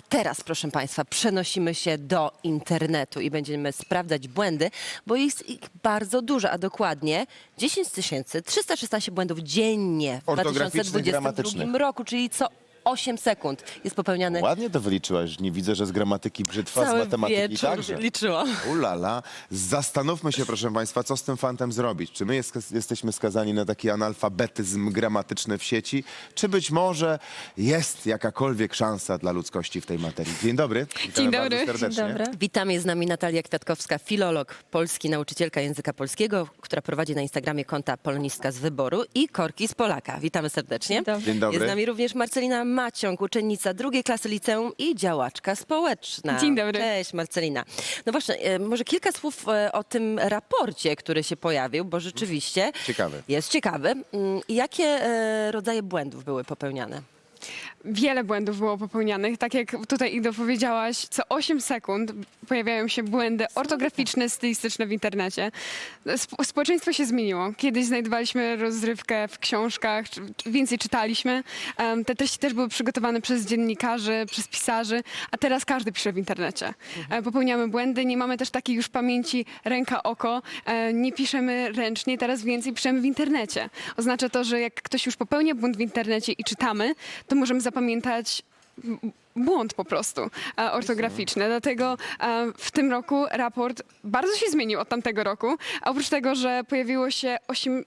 A teraz, proszę Państwa, przenosimy się do internetu i będziemy sprawdzać błędy, bo jest ich bardzo dużo, a dokładnie 10 316 błędów dziennie w Ortograficznych, 2022 gramatycznych. roku, czyli co 8 sekund jest popełniane Ładnie to wyliczyłaś. Nie widzę, że z gramatyki brzytwa, z cały matematyki wieczór. także. Liczyłam. Ulala. Zastanówmy się, proszę Państwa, co z tym fantem zrobić. Czy my jest, jesteśmy skazani na taki analfabetyzm gramatyczny w sieci, czy być może jest jakakolwiek szansa dla ludzkości w tej materii? Dzień dobry. Witamy Dzień bardzo dobry. serdecznie. Dzień dobry. Witam, jest z nami Natalia Kwiatkowska, filolog polski, nauczycielka języka polskiego, która prowadzi na Instagramie konta Polonistka z Wyboru i Korki z Polaka. Witamy serdecznie. Dzień dobry. Dzień dobry. Jest z nami również Marcelina Maciąg, uczennica drugiej klasy liceum i działaczka społeczna. Dzień dobry. Cześć Marcelina. No właśnie, e, może kilka słów e, o tym raporcie, który się pojawił, bo rzeczywiście Ciekawy. jest ciekawy. Mm, I Jakie e, rodzaje błędów były popełniane? Wiele błędów było popełnianych. Tak jak tutaj Ido powiedziałaś, co 8 sekund pojawiają się błędy ortograficzne, stylistyczne w internecie. Sp- społeczeństwo się zmieniło. Kiedyś znajdowaliśmy rozrywkę w książkach, więcej czytaliśmy. Em, Te treści też były przygotowane przez dziennikarzy, przez pisarzy, a teraz każdy pisze w internecie. E, Popełniamy błędy, nie mamy też takiej już pamięci ręka-oko, e, nie piszemy ręcznie, teraz więcej piszemy w internecie. Oznacza to, że jak ktoś już popełnia błąd w internecie i czytamy, to możemy zapamiętać błąd po prostu e, ortograficzny. Dlatego e, w tym roku raport bardzo się zmienił od tamtego roku. Oprócz tego, że pojawiło się 8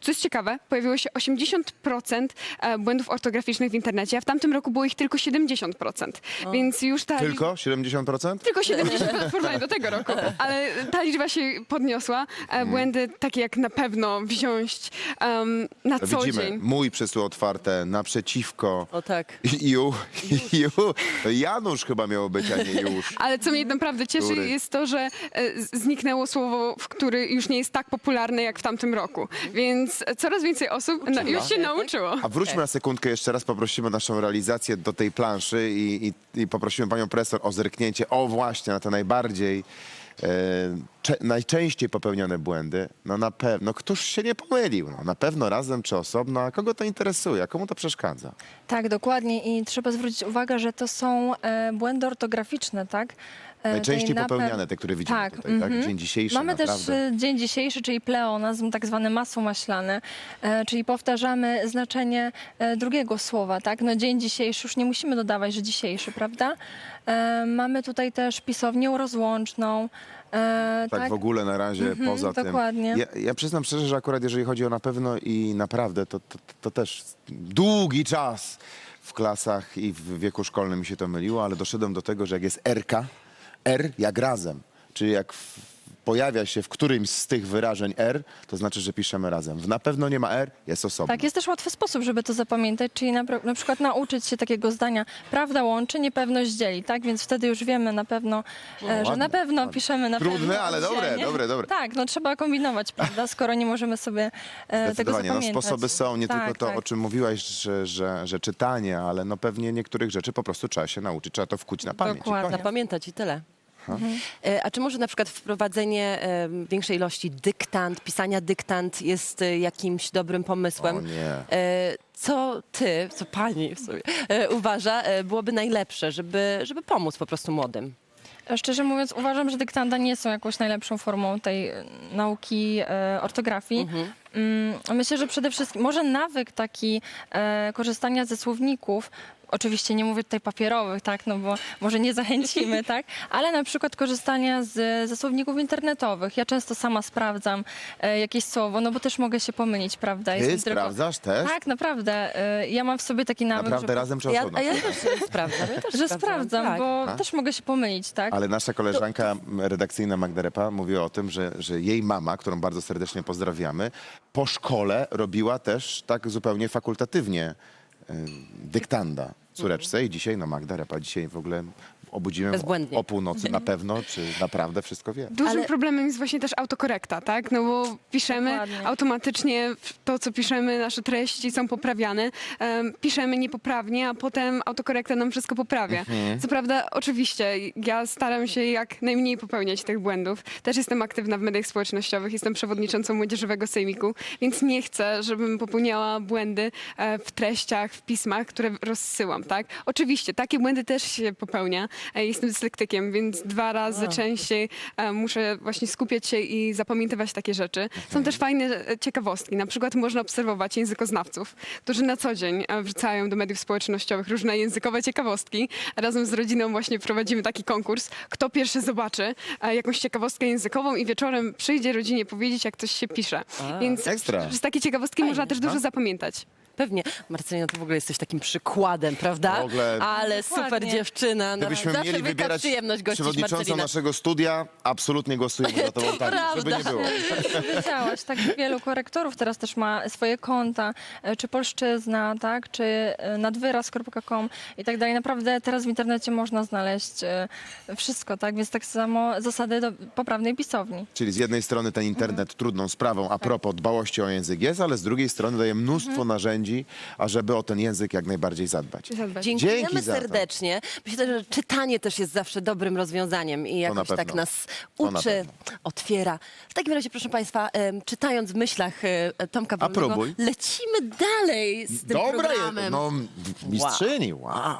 co jest ciekawe, pojawiło się 80% e, błędów ortograficznych w internecie, a w tamtym roku było ich tylko 70%. Więc już ta Tylko 70%? tylko 70 w porównaniu do tego roku, ale ta liczba się podniosła. E, Błędy takie jak na pewno wziąć em, na co widzimy, dzień. mój przysły otwarte, naprzeciwko. O tak. Ju, ju. Janusz chyba miało być, a nie już. Ale co mnie naprawdę cieszy Który? jest to, że e, zniknęło słowo, w który już nie jest tak popularne jak w tamtym roku. Więc coraz więcej osób na, już się nauczyło. A wróćmy na sekundkę jeszcze raz, poprosimy naszą realizację do tej planszy i, i, i poprosimy panią profesor o zerknięcie, o właśnie, na te najbardziej, e, cze, najczęściej popełnione błędy. No na pewno, któż się nie pomylił? No, na pewno razem czy osobno, a kogo to interesuje, a komu to przeszkadza? Tak, dokładnie i trzeba zwrócić uwagę, że to są e, błędy ortograficzne, tak? E, Najczęściej nape- popełniane, te, które widzimy tak, tutaj, tak? mhm. Dzień dzisiejszy Mamy naprawdę. też dzień dzisiejszy, czyli pleonazm, tak zwane masło maślane, e, czyli powtarzamy znaczenie e, drugiego słowa, tak? No dzień dzisiejszy, już nie musimy dodawać, że dzisiejszy, prawda? Mamy tutaj też pisownię rozłączną, e, Tak, w ogóle na razie Mhm, poza tym. dokładnie. Ja, ja przyznam szczerze, że akurat jeżeli chodzi o na pewno i naprawdę, to, to, to też długi czas w klasach i w wieku szkolnym mi się to myliło, ale doszedłem do tego, że jak jest RK, R jak razem, czyli jak w, pojawia się w którymś z tych wyrażeń R, to znaczy, że piszemy razem. W na pewno nie ma R, jest osobno. Tak, jest też łatwy sposób, żeby to zapamiętać, czyli na, na przykład nauczyć się takiego zdania prawda łączy, niepewność dzieli, tak? Więc wtedy już wiemy na pewno, e, że ładne, na pewno ładne. piszemy na Trudne, pewno ale dobre, dobre, dobre. Tak, no trzeba kombinować, prawda, skoro nie możemy sobie e, tego no, zapamiętać. sposoby są, nie Tak, tylko to, tak. o czym mówiłaś, że, że, że czytanie, ale no pewnie niektórych rzeczy po prostu trzeba się nauczyć, trzeba to wkuć na pamięć. Dokładnie. Zapamiętać i tyle. E, A czy może na przykład wprowadzenie większej ilości dyktant, pisania dyktant jest e, jakimś dobrym pomysłem? O nie. E, Co ty, co pani w sumie, e, uważa e, byłoby najlepsze, żeby, żeby pomóc po prostu młodym? Szczerze mówiąc, uważam, że dyktanda nie są jakąś najlepszą formą tej e, nauki e, ortografii. Mm, Myślę, że przede wszystkim może nawyk taki e, korzystania ze słowników, oczywiście nie mówię tutaj papierowych, tak, no bo może nie zachęcimy, tak, ale na przykład korzystania z, ze słowników internetowych. Ja często sama sprawdzam e, jakieś słowo, no bo też mogę się pomylić, prawda? Ty Jestem tylko- sprawdzasz też? Tak, naprawdę. E, ja mam w sobie taki nawyk, Naprawdę że, razem czy Ja, osobno? a ja też sprawdzam. Ja też że sprawdzam, tak. bo A? też mogę się pomylić, tak? Ale nasza koleżanka redakcyjna Magda Repa mówiła o tym, że, że jej mama, którą bardzo serdecznie pozdrawiamy, po szkole robiła też tak zupełnie fakultatywnie dyktanda córeczce i dzisiaj, no Magda Repa dzisiaj w ogóle obudzimy Bezbłędnie. o północy na pewno, czy naprawdę wszystko wie. Dużym Ale- problemem jest właśnie też autokorekta, tak? No bo piszemy Dokładnie. automatycznie to, co piszemy, nasze treści są poprawiane. Em, piszemy niepoprawnie, a potem autokorekta nam wszystko poprawia. Mhm. Co prawda, oczywiście, ja staram się jak najmniej popełniać tych błędów. Też jestem aktywna w mediach społecznościowych, jestem przewodniczącą Młodzieżowego Sejmiku, więc nie chcę, żebym popełniała błędy e, w treściach, w pismach, które rozsyłam, tak? Oczywiście, takie błędy też się popełnia. E, Jestem dyslektykiem, więc dwa razy częściej e, muszę właśnie skupiać się i zapamiętywać takie rzeczy. Są też fajne e, ciekawostki. Na przykład można obserwować językoznawców, którzy na co dzień wrzucają do mediów społecznościowych różne językowe ciekawostki. Razem z rodziną właśnie prowadzimy taki konkurs. Kto pierwszy zobaczy jakąś ciekawostkę językową i wieczorem przyjdzie rodzinie powiedzieć, jak coś się pisze. Więc Ekstra. z takie ciekawostki można też dużo zapamiętać. Pewnie. Marcelina, to w ogóle jesteś takim przykładem, prawda? W ogóle- Ale Dokładnie. super dziewczyna. No, Gdybyśmy zawsze mieli wielka wybierać przyjemność gościć przewodniczącą Marcelinę. naszego studia, absolutnie głosujemy za tobą tak, żeby prawda. nie było. Powiedziałaś, tak wielu korektorów teraz też ma swoje konta, e, czy polszczyzna, tak, czy e, nadwyraz.com i tak dalej. Naprawdę teraz w internecie można znaleźć e, wszystko, tak, więc tak samo zasady do poprawnej pisowni. Czyli z jednej strony ten internet trudną sprawą a propos dbałości o język jest, ale z drugiej strony daje mnóstwo narzędzi, ażeby o ten język jak najbardziej zadbać. Dziękujemy Dzięki za to. serdecznie. Myślę, że czytanie też jest zawsze dobrym rozwiązaniem i jakoś na tak nas To na uczy, pewno. otwiera. W takim razie, proszę Państwa, em, czytając w myślach e, Tomka Wolnego, próbuj. lecimy dalej z tym Dobra, je- programem. no mistrzyni, wow.